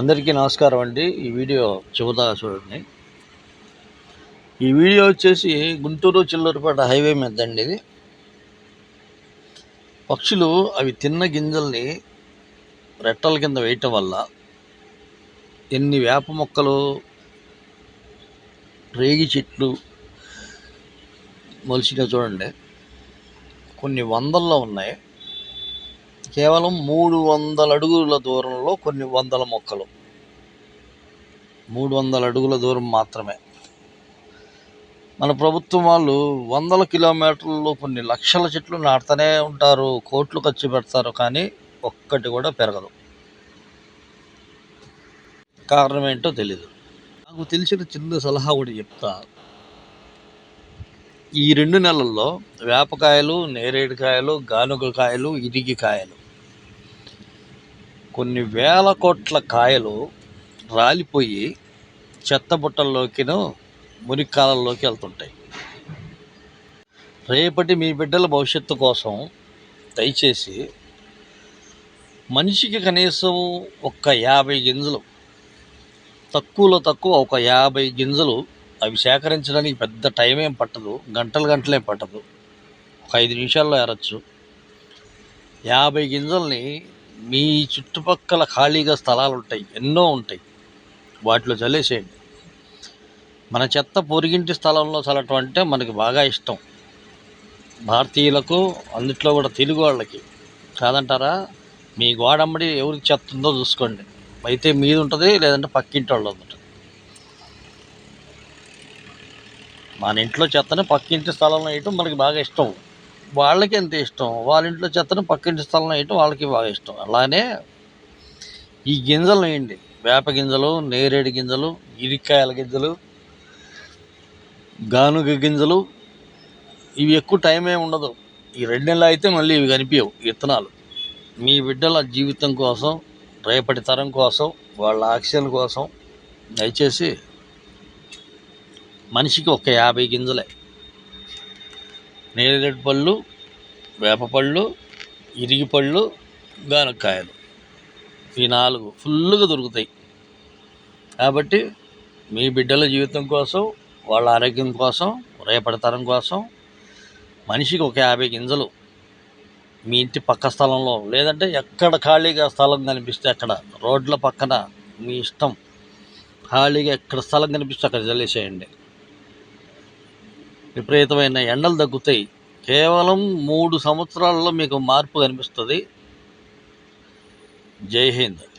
అందరికీ నమస్కారం అండి. ఈ వీడియో చెబుతా చూడండి. ఈ వీడియో వచ్చేసి గుంటూరు చిల్లూరుపేట హైవే మీద అండి ఇది. పక్షులు అవి తిన్న గింజల్ని రెట్టల కింద వేయటం వల్ల ఎన్ని వేప మొక్కలు రేగి చెట్లు మొలిచినా చూడండి కొన్ని వందల్లో ఉన్నాయి. కేవలం మూడు వందల అడుగుల దూరంలో కొన్ని వందల మొక్కలు. మూడు వందల అడుగుల దూరం మాత్రమే. మన ప్రభుత్వం వాళ్ళు వందల కిలోమీటర్లలో కొన్ని లక్షల చెట్లు నాటుతూనే ఉంటారు కోట్లు ఖర్చు పెడతారు కానీ ఒక్కటి కూడా పెరగదు. కారణం ఏంటో తెలీదు. నాకు తెలిసిన చిన్న సలహా కూడా చెప్తా. ఈ రెండు నెలల్లో వేపకాయలు నేరేడుకాయలు గానుగకాయలు ఇరిగికాయలు కొన్ని వేల కోట్ల కాయలు రాలిపోయి చెత్త బుట్టల్లోకిను మురికాలల్లోకి వెళ్తుంటాయి. రేపటి మీ బిడ్డల భవిష్యత్తు కోసం దయచేసి మనిషికి కనీసం ఒక్క యాభై గింజలు తక్కువలో తక్కువ ఒక యాభై గింజలు అవి సేకరించడానికి పెద్ద టైం ఏం పట్టదు. గంటలు గంటలే పట్టదు. ఒక ఐదు నిమిషాల్లో ఏరచ్చు. యాభై గింజల్ని మీ చుట్టుపక్కల ఖాళీగా స్థలాలు ఉంటాయి ఎన్నో ఉంటాయి. వాటిలో చల్లేసేయండి. మన చెత్త పొరిగింటి స్థలంలో చల్లటం అంటే మనకి బాగా ఇష్టం. భారతీయులకు అందుట్లో కూడా తెలుగు వాళ్ళకి. కాదంటారా? మీ గోడమ్మడి ఎవరికి చెత్త ఉందో చూసుకోండి. అయితే మీది ఉంటుంది లేదంటే పక్కింటి వాళ్ళు ఉంటుంది మన ఇంట్లో చెత్తని పక్కింటి స్థలంలో వేయటం మనకి బాగా ఇష్టం. వాళ్ళకి ఎంత ఇష్టం? వాళ్ళ ఇంట్లో చెత్తని పక్కింటి స్థలంలో వేయటం వాళ్ళకి బాగా ఇష్టం. అలానే ఈ గింజలు వేయండి. వేప గింజలు నేరేడు గింజలు ఇరికాయల గింజలు గానుగ గింజలు ఇవి ఎక్కువ టైం ఏమి ఉండదు. ఈ రెండు నెలలు అయితే మళ్ళీ ఇవి కనిపించవు. విత్తనాలు. మీ బిడ్డల జీవితం కోసం రేపటి తరం కోసం వాళ్ళ ఆక్సిజన్ కోసం దయచేసి మనిషికి ఒక యాభై గింజలే. నేరేడు పళ్ళు వేపపళ్ళు ఇరిగిపళ్ళు ఇరిగి పళ్ళు గానక్కాయలు. ఈ నాలుగు ఫుల్గా దొరుకుతాయి. కాబట్టి మీ బిడ్డల జీవితం కోసం వాళ్ళ ఆరోగ్యం కోసం రేపటి తరం కోసం మనిషికి ఒక యాభై గింజలు మీ ఇంటి పక్క స్థలంలో లేదంటే ఎక్కడ ఖాళీగా స్థలం కనిపిస్తే అక్కడ రోడ్ల పక్కన మీ ఇష్టం ఖాళీగా ఎక్కడ స్థలం కనిపిస్తే అక్కడ చల్లేసేయండి విపరీతమైన ఎండలు తగ్గుతాయి. కేవలం మూడు సంవత్సరాల్లో మీకు మార్పు కనిపిస్తుంది. జై హింద్.